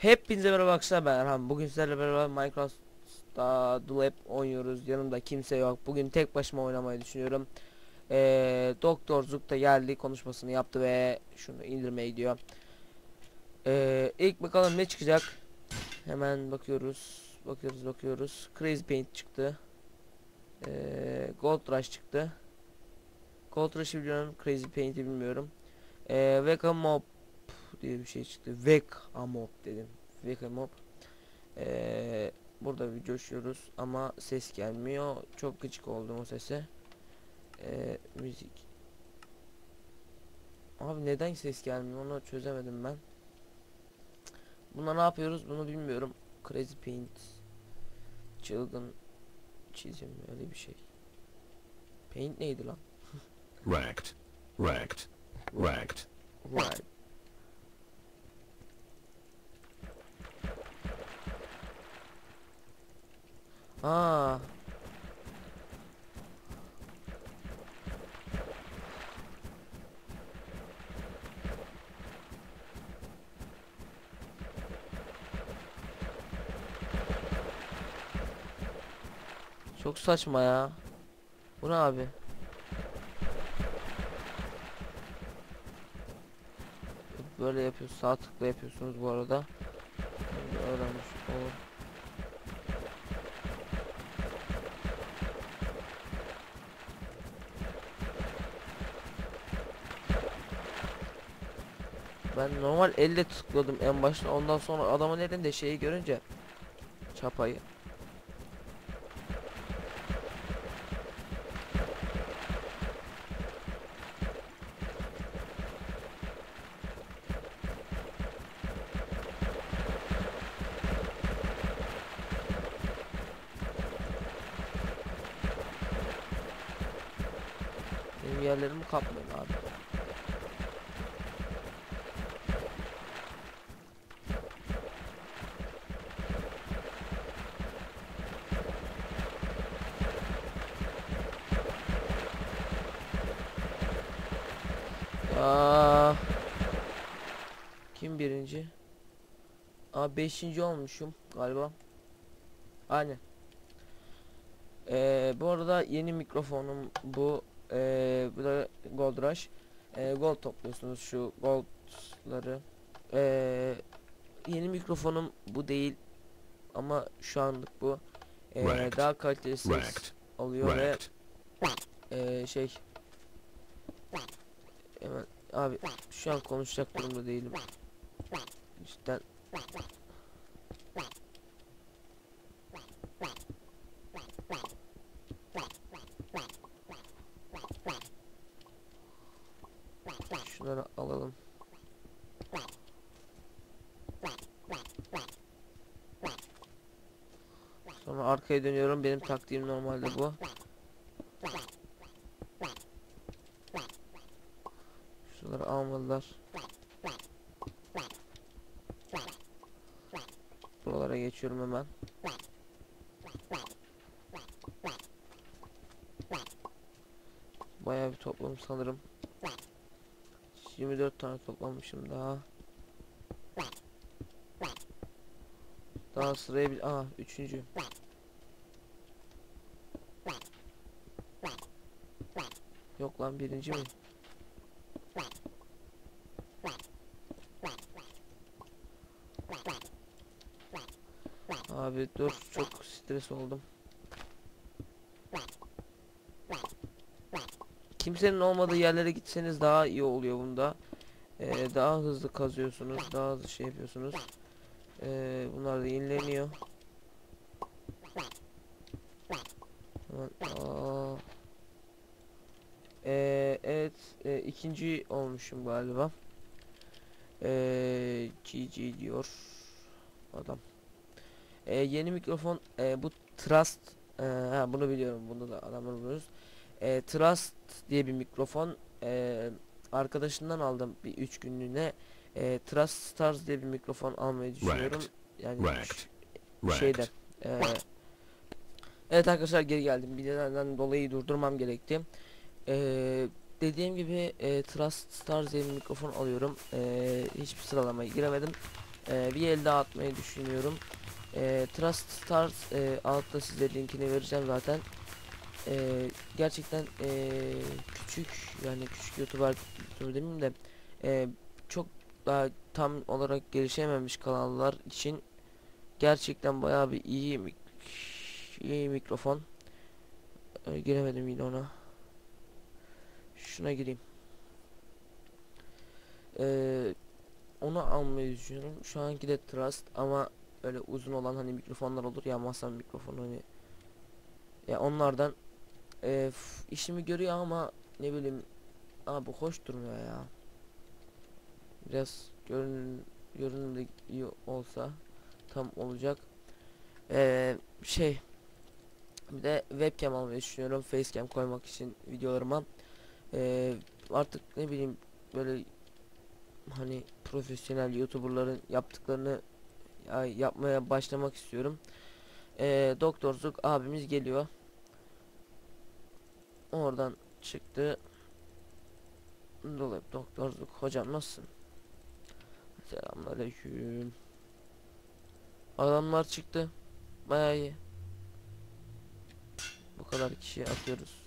Hepinize merhaba arkadaşlar ben Erhan. Bugün sizlerle beraber Minecraft'ta Dulap oynuyoruz. Yanımda kimse yok. Bugün tek başıma oynamayı düşünüyorum. Ee, Doktor Zuk da geldi konuşmasını yaptı ve şunu indirmeye gidiyor. Ee, ilk bakalım ne çıkacak. Hemen bakıyoruz. Bakıyoruz bakıyoruz. Crazy Paint çıktı. Ee, Gold Rush çıktı. Gold Rush'ı biliyorum. Crazy Paint'i bilmiyorum. Ee, Vega Mob diye bir şey çıktı. Mob dedim. Mob. Ee, burada bir coşuyoruz ama ses gelmiyor. Çok gıcık oldum o sese. Ee, müzik. Abi neden ses gelmiyor onu çözemedim ben. Buna ne yapıyoruz bunu bilmiyorum. Crazy Paint. Çılgın çizim öyle bir şey. Paint neydi lan? Racked. Racked. Racked. Right. Aa. Çok saçma ya. Bu ne abi? Böyle yapıyoruz. Sağ tıkla yapıyorsunuz bu arada. Bunu da öğrenmiş olur. Ben normal elle tıkladım en başta. Ondan sonra adamın elinde şeyi görünce çapayı. Benim yerlerimi kapmayın abi. Aa, kim birinci? Aa beşinci olmuşum galiba. Aynen. Ee, bu arada yeni mikrofonum bu. Ee, bu da Gold Rush. Ee, gold topluyorsunuz şu goldları. Ee, yeni mikrofonum bu değil. Ama şu anlık bu. Ee, Racked. daha kaliteli ses Racked. ve ee, şey hemen abi şu an konuşacak durumda değilim. Cidden Şunları alalım. Sonra arkaya dönüyorum. Benim taktiğim normalde bu. Şunları almalılar. Buralara geçiyorum hemen. Bayağı bir topladım sanırım. 24 tane toplamışım daha. Daha sıraya bir... Aa üçüncü. Yok lan birinci mi? Abi dur çok stres oldum. Kimsenin olmadığı yerlere gitseniz daha iyi oluyor bunda. Ee, daha hızlı kazıyorsunuz, daha hızlı şey yapıyorsunuz. Ee, bunlar da yenileniyor. Aa. Ee, evet, e, ikinci olmuşum galiba. Ee, GG diyor adam. Ee, yeni mikrofon e, bu Trust e, ha, bunu biliyorum bunu da adamlar biliyoruz. E, Trust diye bir mikrofon e, arkadaşından aldım bir üç günlüğüne. E, Trust Stars diye bir mikrofon almayı düşünüyorum. Yani Racked. ş- şeyden. Racked. e, evet arkadaşlar geri geldim. Bir nedenden dolayı durdurmam gerekti. E, dediğim gibi e, Trust Stars diye bir mikrofon alıyorum. E, hiçbir sıralamaya giremedim. e, bir el daha atmayı düşünüyorum. E, Trust Stars e, altta size linkini vereceğim zaten. E, gerçekten e, küçük yani küçük YouTuber demeyeyim de e, çok daha tam olarak gelişememiş kanallar için gerçekten bayağı bir iyi mik iyi mikrofon. E, giremedim yine ona. Şuna gireyim. Ee, onu almayı düşünüyorum. Şu anki de Trust ama öyle uzun olan hani mikrofonlar olur ya masa mikrofonu hani ya onlardan e, işimi görüyor ama ne bileyim abi hoş durmuyor ya. Biraz görünüm görünümde iyi olsa tam olacak. Ee, şey bir de webcam almayı düşünüyorum facecam koymak için videolarıma. Ee, artık ne bileyim böyle hani profesyonel youtuberların yaptıklarını ya- yapmaya başlamak istiyorum. Ee, Doktor Zuk abimiz geliyor. Oradan çıktı. Dolayıp Doktor Zuk hocam nasılsın? Selamünaleyküm. Adamlar çıktı. Bayağı iyi. Bu kadar kişi atıyoruz.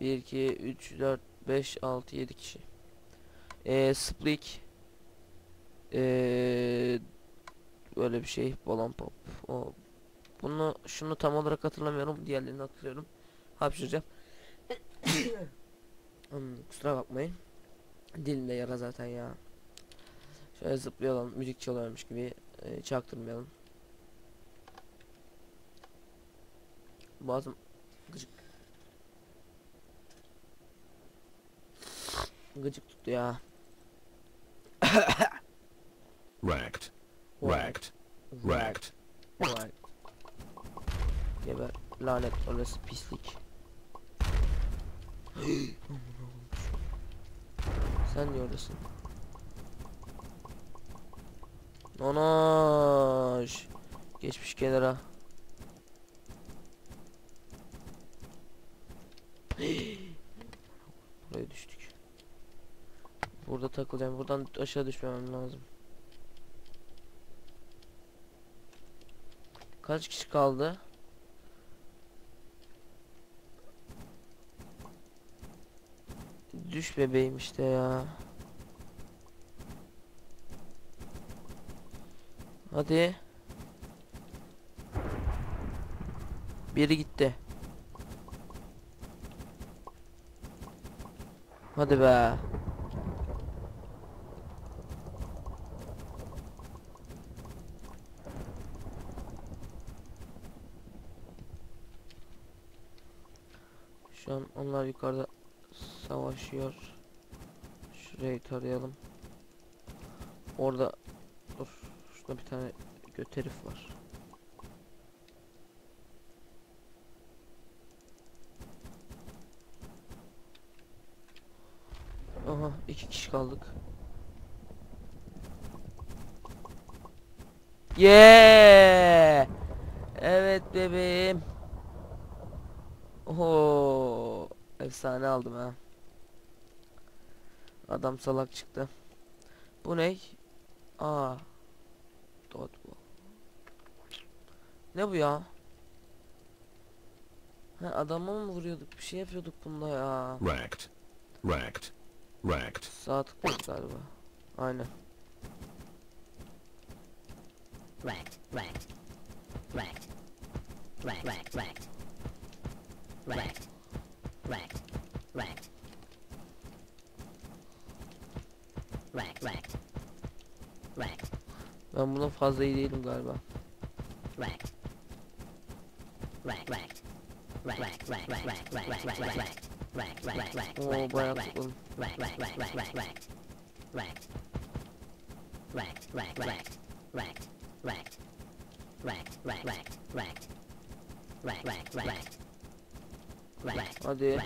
1 2 3 4 5 6 7 kişi. Eee splik eee böyle bir şey balon pop. O bunu şunu tam olarak hatırlamıyorum. Diğerlerini hatırlıyorum. Hapşıracağım. Hmm, kusura bakmayın. Dilimde yara zaten ya. Şöyle zıplayalım. Müzik çalıyormuş gibi e, çaktırmayalım. Boğazım gıcık. Gıcık tuttu ya. Racked. Racked. Racked. Vay. Geber orası pislik. Sen niye oradasın? Nonoş. Geçmiş kenara. Buraya düştük. Burada takılacağım. Buradan aşağı düşmemem lazım. Kaç kişi kaldı? Düş bebeğim işte ya. Hadi. Biri gitti. Hadi be. Şu an onlar yukarıda savaşıyor. Şurayı tarayalım. Orada dur. Şurada bir tane göt herif var. Aha iki kişi kaldık. Yeah! Evet bebeğim. Oho, efsane aldım ha. Adam salak çıktı. Bu ne? Aa. Dot bu. Ne bu ya? Ha adama mı vuruyorduk? Bir şey yapıyorduk bunda ya. Racked. Racked. Racked. Sağ tıkladık galiba. Aynen. Racked, racked, racked, racked, racked, racked, racked, racked, racked, racked, racked, racked, Ben buna fazla iyi değilim galiba. racked, racked, racked, racked, racked, racked, racked, racked, racked, racked, racked, racked, racked, Oo racked, bayağı racked, tıkladım. racked, racked, racked, racked, racked, racked, racked, racked, racked, racked, racked, racked, racked, racked, racked, Hadi.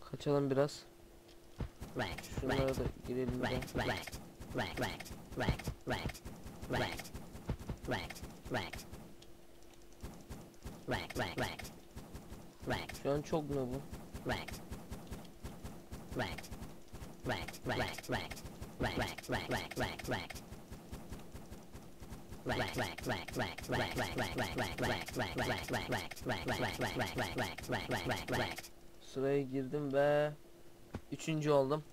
Kaçalım biraz. Şunlara da girelim. Racked, racked, racked, racked, racked, racked, racked, racked. Racked. Racked, racked, racked. Racked. Şu an çok mu bu? Racked. Racked. Racked, racked, racked. Racked, racked, racked, racked, racked. Sıraya girdim ve üçüncü oldum.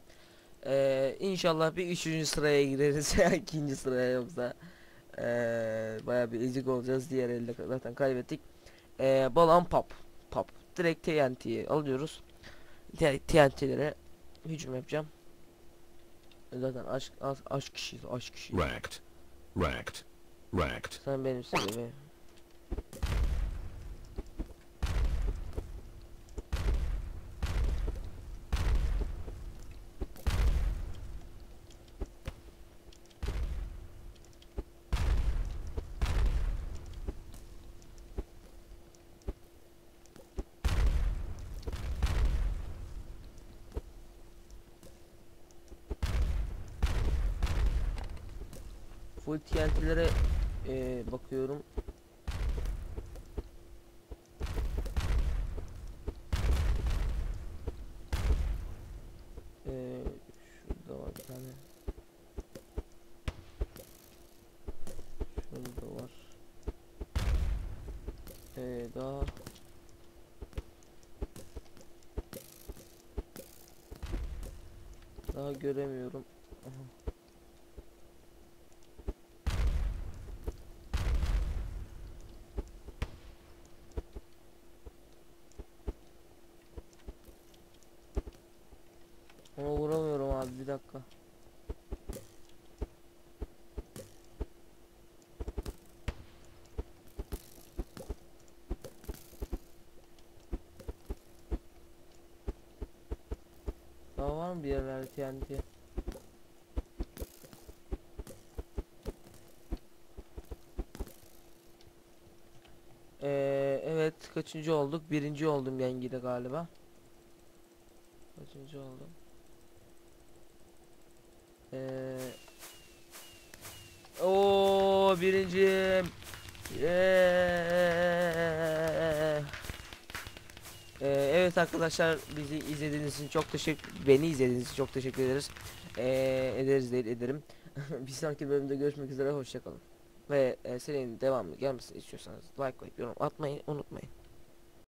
Ee, inşallah bir üçüncü sıraya gireriz ya ikinci sıraya yoksa ee, baya bir ezik olacağız diğer elde zaten kaybettik. Ee, balon pop pop direkt TNT'yi alıyoruz. TNT'lere hücum yapacağım. Zaten aşk aşk, aşk kişiyiz aşk kişi. Wrecked. Wrecked. Wrecked. Sen benim seviyeme. Full TNT'lere eee, bakıyorum. Eee şurada var bir tane. Şurada var. Eee daha daha göremiyorum. Aha. Ona vuramıyorum abi bir dakika. Daha var mı bir yerlerde TNT? Ee, evet kaçıncı olduk? Birinci oldum Yengi'de galiba. Kaçıncı oldum? Ee, o birincim. Yeah. Evet arkadaşlar bizi izlediğiniz için çok teşekkür beni izlediğiniz için çok teşekkür ederiz. Ee, ederiz değil ederim. bir sonraki bölümde görüşmek üzere hoşçakalın. Ve e, serinin devamlı gelmesini istiyorsanız like yorum atmayı unutmayın.